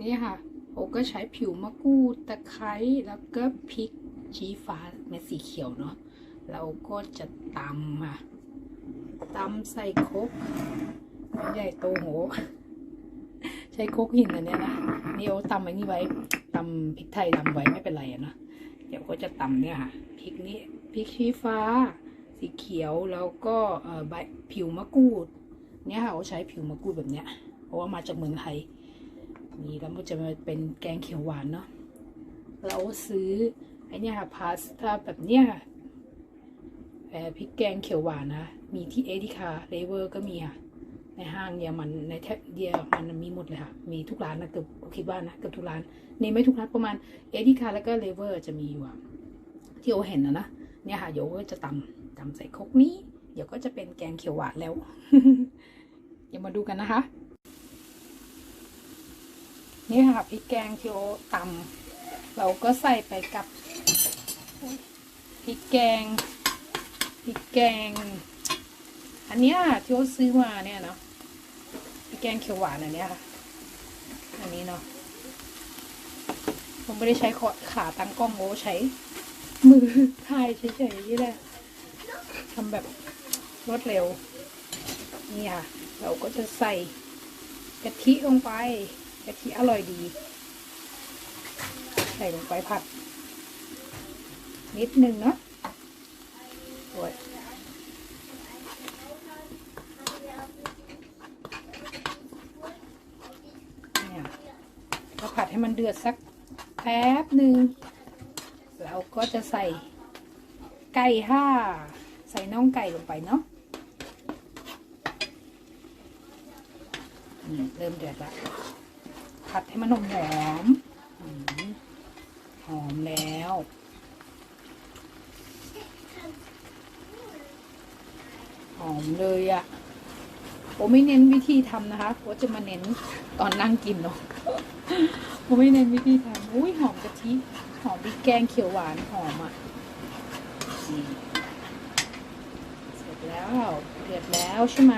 นี่ค่ะโอก็ใช้ผิวมะกรูดตะไคร้แล้วก็พริกชี้ฟ้าเม็ดสีเขียวเนาะเราก็จะตำค่ะตำใส่ครกใหญ่โตโห ใช้ครกหินอันเนี้ยนะนี่โอตำไอ้นี่ไว้ตำพริกไทยตำไว้ไม่เป็นไรนะเดี๋ยวก็จะตำเนี่ยค่ะพริกนี้พริกชี้ฟ้า สีเขียวแล้วก็ใบผิวมะกรูดเนี่ยค่ะเขาใช้ผิวมะกรูดแบบเนี้ยเพราะว่ามาจากเมืองไทย นี่แล้วมันจะมาเป็นแกงเขียวหวานเนาะเราซื้อไอเนี่ยค่ะพาสต้าแบบเนี้ยค่ะเอ่อพริกแกงเขียวหวานนะ มีที่เอดิคาเลเวอร์ก็มีค่ะ ในห้างเดียมันในแทบเดียมันมีหมดเลยค่ะ มีทุกร้านนะเกือบคิดว่านะเกือบทุกร้านนี่ไม่ทุกร้านประมาณเอดิคาแล้วก็เลเวอร์จะมีอยู่ที่โอเห็นนะนะเนี่ยค่ะเดี๋ยก็จะตำตำใส่คกนี้ เดี๋ยวก็จะเป็นแกงเขียวหวานแล้ว เดี๋ยวมาดูกันนะคะ นี่ค่ะพริกแกงที่โอตำเราก็ใส่ไปกับพริกแกงพริกแกง อันนี้ที่โอซื้อมาเนี่ยเนาะพริกแกงเขียวหวานอันนี้ค่ะ อันนี้เนาะผมไม่ได้ใช้ขอขาตั้งกล้องโอใช้ มือถ่ายเฉยๆนี่แหละทำแบบรวดเร็ว นี่ค่ะ เราก็จะใส่กะทิลงไป กะทิอร่อยดี ใส่ลงไปผัด นิดนึงเนาะโอ้ยเนี่ยก็ผัดให้มันเดือดสักแป๊บหนึ่งเราก็จะใส่ไก่ห้าใส่น่องไก่ลงไปเนาะเริ่มเดือดละ ผัดให้มันหอมหอมหอมแล้วหอมเลยอะ่ะผมไม่เน้นวิธีทำนะคะผมจะมาเน้นตอนนั่งกินเนาะผมไม่เน้นวิธีทำอุ้ยหอมกะทิหอมพริกแกงเขียวหวานหอมอะ่ะเสร็จแล้วเดือดแล้วใช่ไหม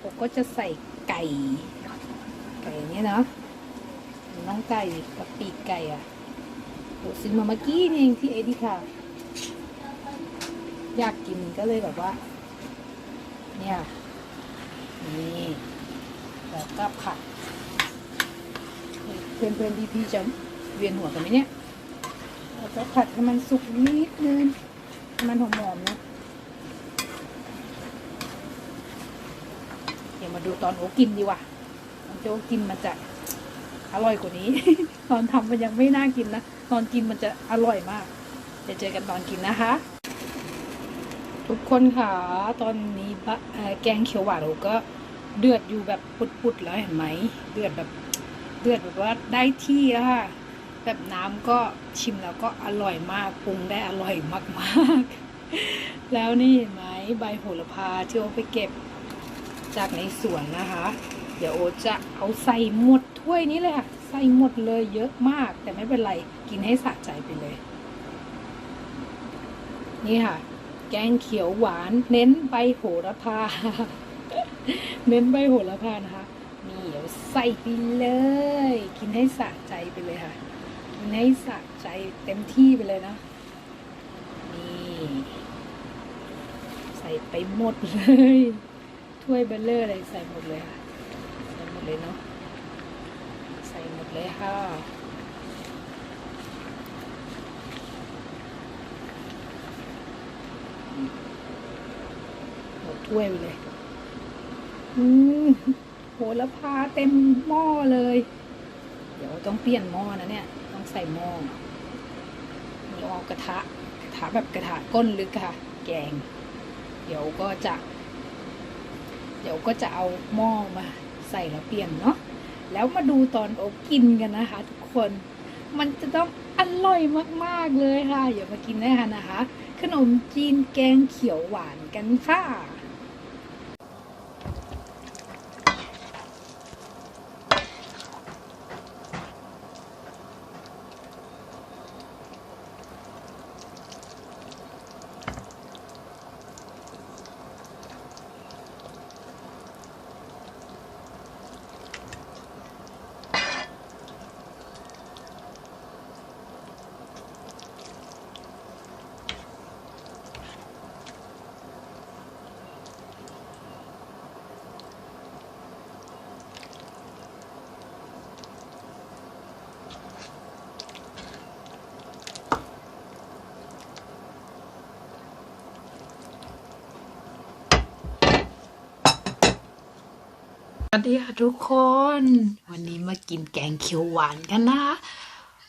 ผมก็จะใส่ไก่ไก่เนี่ยเนาะ น้องไก่กับปีกไก่อะโหซื้อมาเมื่อกี้นี่เองที่เอดีค่ะ อยากกินก็เลยแบบว่า เนี่ยนี่แล้วก็ผัดเพื่อนเพื่อนๆพี่ๆจะเวียนหัวกันไหมเนี่ยแล้วก็ผัดให้มันสุกนิดนึงให้มันหอมๆนะเดี๋ยวมาดูตอนโอกินดีกว่าตอนโจกินมันจะ อร่อยกว่านี้ ตอนทำมันยังไม่น่ากินนะ ตอนกินมันจะอร่อยมากเดี๋ยวเจอกันตอนกินนะคะ ทุกคนค่ะ ตอนนี้แกงเขียวหวานเราก็เดือดอยู่แบบปุดๆแล้วเห็นไหม เดือดแบบเดือดแบบว่าได้ที่แล้วค่ะ แบบน้ำก็ชิมแล้วก็อร่อยมากปรุงได้อร่อยมากๆ แล้วนี่เห็นไหมใบโหระพาที่โอไปเก็บจากในสวนนะคะ เดี๋ยวโอจะเอาใส่หมดถ้วยนี้เลยค่ะ ใส่หมดเลยเยอะมาก แต่ไม่เป็นไรกินให้สะใจไปเลย นี่ค่ะ แกงเขียวหวาน เน้นใบโหระพา เน้นใบโหระพานะคะนี่เดี๋ยวใส่ไปเลย กินให้สะใจไปเลยค่ะ กินให้สะใจเต็มที่ไปเลยนะนี่ใส่ไปหมดเลยถ้วยเบลเลอร์อะไรใส่หมดเลยค่ะ เลยเนาะ ใส่หมดเลยค่ะหมดถ้วยไปเลย อืมโหระพาเต็มหม้อเลย เดี๋ยวต้องเปลี่ยนหม้อนะเนี่ย ต้องใส่หม้อมีเอากระทะกระทะแบบกระทะก้นลึกค่ะ แกง เดี๋ยวก็จะ เดี๋ยวก็จะเอาหม้อมา ใส่แล้วเปลี่ยนเนาะแล้วมาดูตอนโอกินกันนะคะ ทุกคนมันจะต้องอร่อยมากๆเลยค่ะอย่ามากินได้ค่ะนะคะ ขนมจีนแกงเขียวหวานกันค่ะ ดีค่ะทุกคน วันนี้มากินแกงเขียวหวานกันนะ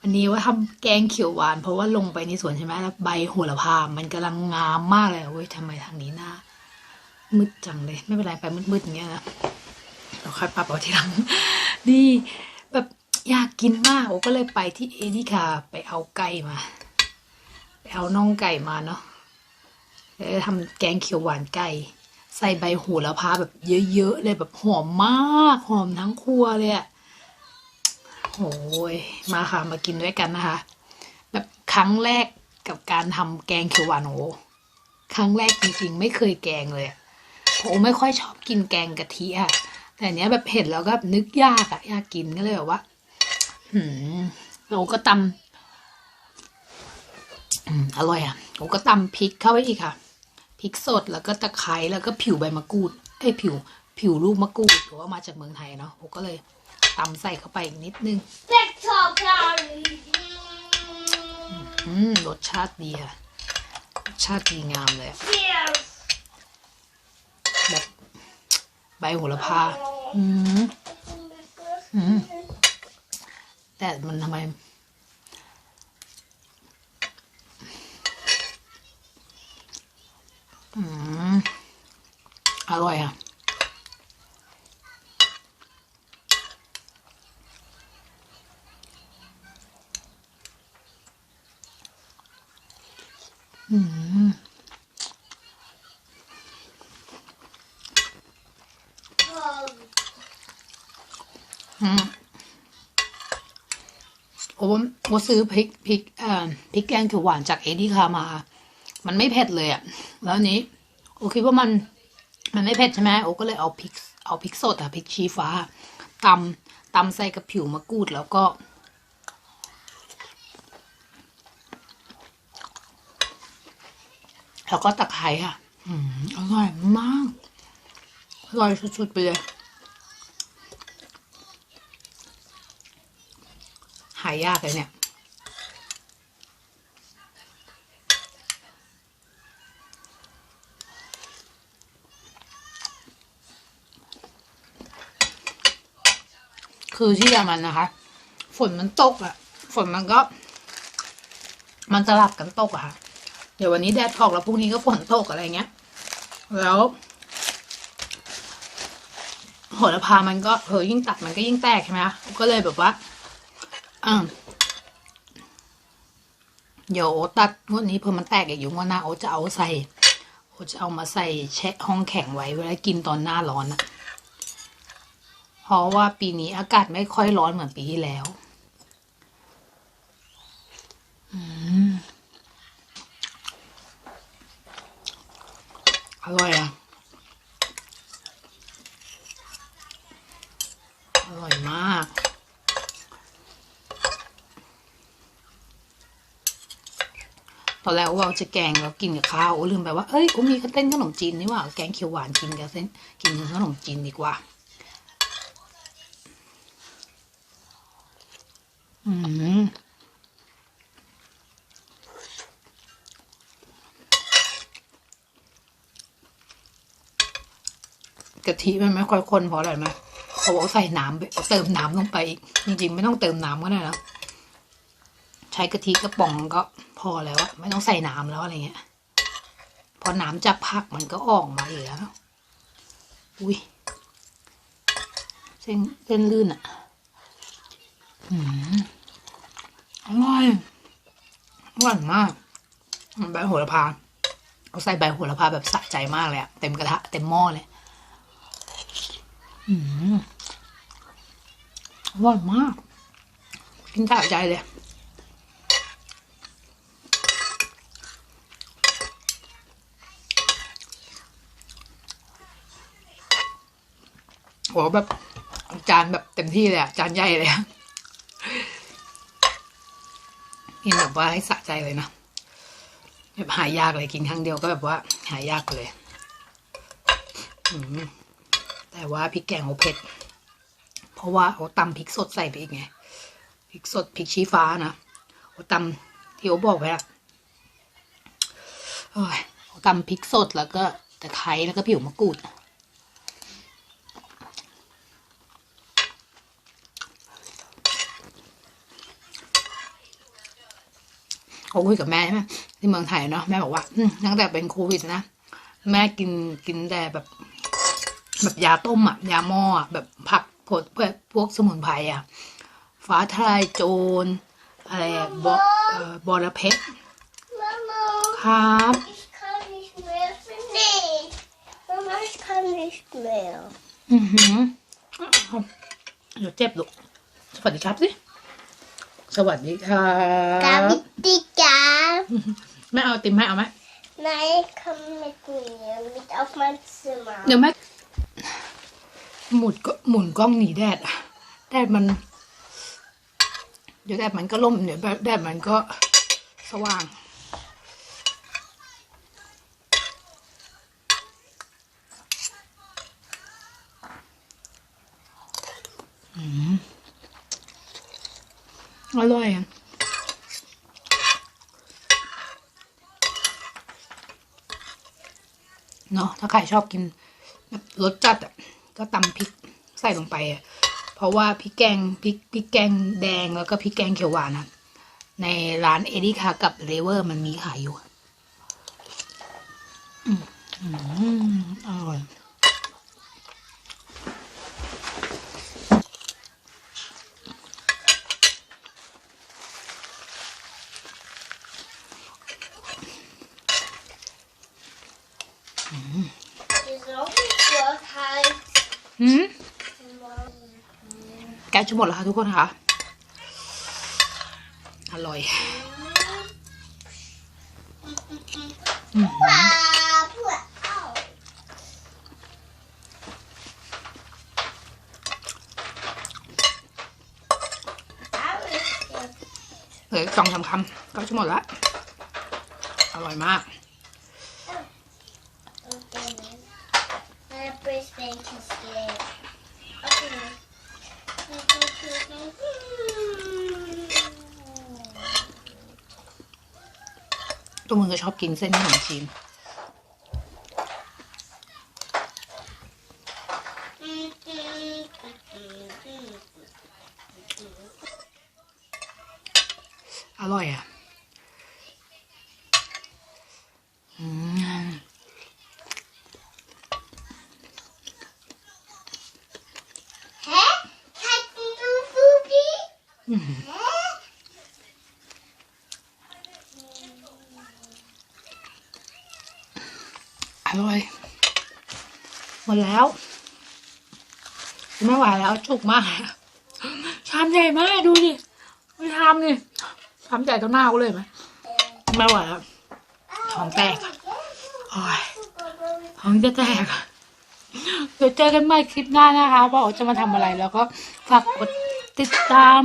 วันนี้ว่าทำแกงเขียวหวาน เพราะว่าลงไปในสวนใช่ไหมแล้วใบโหระพา มันกำลังงามมากเลยเว้ยทำไมทางนี้หน้ามืดจังเลย ไม่เป็นไรไปมืดๆอย่างเงี้ยนะเราค่อยปรับเอาทีหลังนี่แบบอยากกินมากโอ้ก็เลยไปที่เอดิคาไปเอาไก่มา ไปเอาน่องไก่มาเนาะแล้วทำแกงเขียวหวานไก่ ใส่ใบโหูละพาแบบเยอะๆเลยแบบหอมมากหอมทั้งครัวเลยอะโอ้ยมาค่ะมากินด้วยกันนะคะ แบบครั้งแรกกับการทำแกงเขียวหวานโอ้ครั้งแรกจริงๆไม่เคยแกงเลยโอ้ไม่ค่อยชอบกินแกงกะทิอะแต่อันเนี้ยแบบเห็นแล้วก็นึกยากอะยากกินก็เลยแบบว่าหืมเราก็ตำอืมอร่อยอะโอ้ก็ตำพริกเข้าไปอีกค่ะ พริกสดแล้วก็ตะไคร้แล้วก็ผิวใบมะกรูดเอ้ยผิวผิวลูกมะกรูดหรือว่ามาจากเมืองไทยเนาะผมก็เลยตำใส่เข้าไปอีกนิดนึง TikTok Larry. อืมรสชาติดีค่ะรสชาติดีงามเลยอะ Yes. แบบใบโหระพาอืมอืมแต่มันทำไม อืมอร่อยอะ อืม Um, อืม โอ้โอ้ซื้อพริกพริกเอ่อพริกแกงเขียวหวานจากเอดี้คามา มันไม่เผ็ดเลยอะ่ะ แล้วนี้ โอคิดว่ามัน มันไม่เผ็ดใช่ไหมโอ้ก็เลยเอาพริก เอาพริกสดอะพริกชี้ฟ้าตำตำใส่กับผิวมะกรูดแล้วก็ แล้วก็ตะไคร้อะอืมอร่อยมาก อร่อยสุดๆไปเลย หายากเลยเนี่ยคือที่เยอรมันนะคะ ฝนมันตกอะฝนมันก็ มันสลับกันตกอะค่ะ เดี๋ยววันนี้แดดออกแล้วพรุ่งนี้ก็ฝนตกอะไรเงี้ย แล้วโหระพามันก็เออยิ่งตัดมันก็ยิ่งแตกใช่ไหมคะก็เลยแบบว่าอ่าเดี๋ยวโอตัดงวดนี้เพิ่มมันแตกอีกอยู่งวดหน้าโอจะเอาใส่โอจะเอามาใส่แช่ห้องแข็งไว้เวลากินตอนหน้าร้อนอะเพราะว่าปีนี้อากาศไม่ค่อยร้อนเหมือนปีที่แล้ว อืม ร่อยอะ อร่อยมาก ตอนแรกว่าจะแกงแล้วกินกับข้าวโอ้ลืมไปว่า เอ้ยกูมีเต้นขนมจีนนี่ว่า แกงเขียวหวานกินกับเส้นกินกับขนมจีนดีกว่า อืม กะทิมันไม่ค่อยข้นเพราะอะไรไหมเขาบอกใส่น้ำเติมน้ำลงไปอีกจริง ๆ ไม่ต้องเติมน้ำก็ได้แล้วใช้กะทิกระป๋องก็พอแล้วอะไม่ต้องใส่น้ำแล้วอะไรเงี้ย พอน้ำจากผักมันก็ออกมาอยู่แล้วอุ้ยเส้นเส้นลื่นอะอืมอร่อยอร่อยมากใบโหระพาเอาใส่ใบโหระพาแบบสะใจมากเลยอะเต็มกระทะเต็มหม้อเลย อืมอร่อยมาก กินสะใจเลยโหแบบจานแบบเต็มที่เลยอะจานใหญ่เลยกินแบบว่าให้สะใจเลยนะแบบหายากเลยกินครั้งเดียวก็แบบว่าหายากเลย อืม แต่ว่าพริกแกงเขาเผ็ด เพราะว่าเขาตำพริกสดใส่ไปอีกไงพริกสดพริกชี้ฟ้านะเขาตำที่เขาบอกไว้ละเขาตำพริกสดแล้วก็ตะไคร้แล้วก็ผิวมะกรูดเขาคุยกับแม่ใช่ไหมที่เมืองไทยเนาะแม่บอกว่าตั้งแต่เป็นโควิดนะ แม่กินกินแต่แบบ แบบยาต้มอะยาหม้อแบบผักผลพวกสมุนไพรอะฟ้าทลายโจรอะไรบอเอ่อบอระเพ็ดครับอือหือเดี๋ยวเจ็บลูกสวัสดีครับสิสวัสดีครับ Gabitika. แม่เอาติมให้เอาไหม Nein, komm mit mir, mit auf mein Zimmer. หมุนก็หมุนกล้องหนีแดดอะแดดมัน เดี๋ยวแดดมันก็ล่มเดี๋ยวแดดมันก็สว่างอืมอร่อยอะเนาะถ้าใครชอบกินแบบรสจัดอะ ก็ตำพริกใส่ลงไปอะเพราะว่าพริกแกงพริกพริกแกงแดงแล้วก็พริกแกงเขียวหวานอะในร้านเอดิคากับเลเวอร์มันมีขายอยู่อืมอร่อย หืมแกะจะหมดแล้วค่ะทุกคนค่ะ อร่อย Papa. Au. เหลืออกสองสามคำก็จะหมดละอร่อยมาก brisbane is leeg. Oké. ตัวมึงก็ชอบกินเส้นขนมจีน อร่อยอะ อืม Hä? Hatten du Fubi? อื้อหือ Hä? อ ร่อย หมดแล้ว ไม่ไหวแล้วจุกมากชามใหญ่มากดูดิไม่ชามดิชามใหญ่เท่าหน้ากูเลยไหมไม่ไหวแล้วท้องแตกอะโอ้ยท้องจะแตกเดี๋ยวเจอกันใหม่คลิปหน้านะคะว่าจะมาทำอะไรแล้วก็ฝากกดติดตาม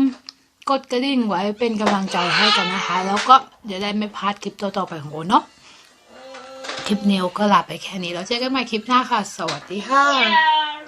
กดกระดิ่งไว้เป็นกำลังใจให้กันนะคะ แล้วก็จะได้ไม่พลาดคลิปต่อๆไปของโอเนาะ คลิปเนวก็ลาไปแค่นี้แล้วเจอกันใหม่คลิปหน้าค่ะ สวัสดีค่ะ Ja.